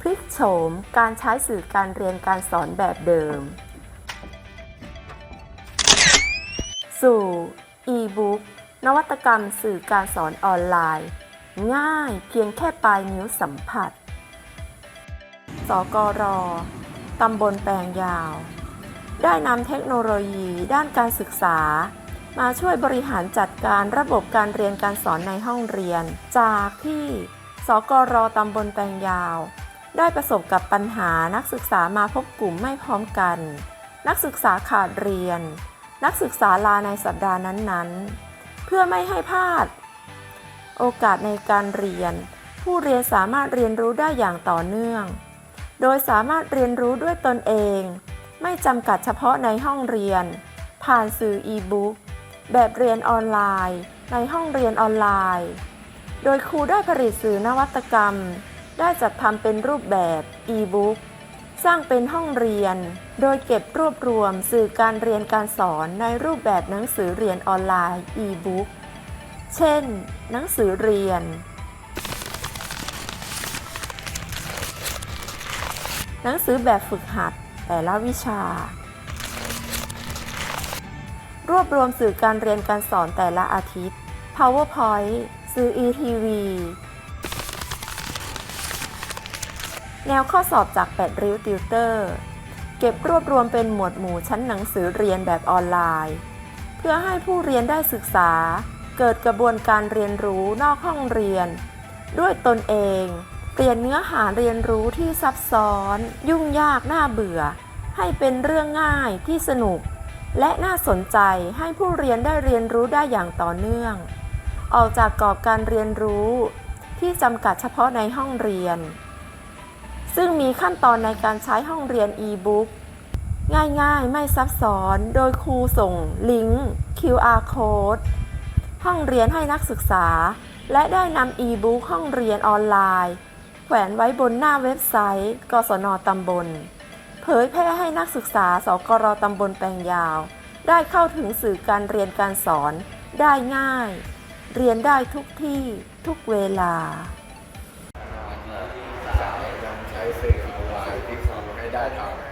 พลิกโฉมการใช้สื่อการเรียนการสอนแบบเดิม สู่ e-book นวัตกรรมสื่อการสอนออนไลน์ ง่ายเพียงแค่ปลายนิ้วสัมผัส สกร ตำบลแปลงยาว ได้นำเทคโนโลยีด้านการศึกษา มาช่วยบริหารจัดการระบบการเรียนการสอนในห้องเรียน จากที่สกร ตำบลแปลงยาว ได้ประสบกับปัญหานักศึกษามาพบกลุ่มไม่พร้อมกัน นักศึกษาขาดเรียน นักศึกษาลาในสัปดาห์นั้นๆ เพื่อไม่ให้พลาด โอกาสในการเรียน ผู้เรียนสามารถเรียนรู้ได้อย่างต่อเนื่อง โดยสามารถเรียนรู้ด้วยตนเอง ไม่จำกัดเฉพาะในห้องเรียน ผ่านสื่ออีบุ๊กแบบเรียนออนไลน์ ในห้องเรียนออนไลน์ โดยครูได้ผลิตสื่อนวัตกรรม ได้จัดทำเป็นรูปแบบอีบุ๊กสร้างเป็นห้องเรียน โดยเก็บรวบรวมสื่อการเรียนการสอนในรูปแบบหนังสือเรียนออนไลน์อีบุ๊กเช่น หนังสือเรียน หนังสือแบบฝึกหัดแต่ละวิชา รวบรวมสื่อการเรียนการสอนแต่ละอาทิตย์ PowerPoint สื่อ ETV แนวข้อสอบจาก 8 ริ้วติวเตอร์ เก็บรวบรวมเป็นหมวดหมู่ชั้นหนังสือเรียนแบบออนไลน์ เพื่อให้ผู้เรียนได้ศึกษา เกิดกระบวนการเรียนรู้นอกห้องเรียน ด้วยตนเอง เปลี่ยนเนื้อหาเรียนรู้ที่ซับซ้อน ยุ่งยากน่าเบื่อ ให้เป็นเรื่องง่ายที่สนุก และน่าสนใจให้ผู้เรียนได้เรียนรู้ได้อย่างต่อเนื่อง ออกจากกรอบการเรียนรู้ ที่จำกัดเฉพาะในห้องเรียน ซึ่งมีขั้นตอนในการใช้ห้องเรียน e-book ง่ายๆ ไม่ซับซ้อน โดยครูส่งลิงก์ QR code ห้องเรียนให้นักศึกษา และได้นำ e-book ห้องเรียนออนไลน์ แขวนไว้บนหน้าเว็บไซต์ กศนตำบล เผยแพร่ให้นักศึกษา สกรตำบลแปลงยาว ได้เข้าถึงสื่อการเรียนการสอน ได้ง่าย เรียนได้ทุกที่ทุกเวลา สื่อออนไลน์ที่ครูให้ได้ทำ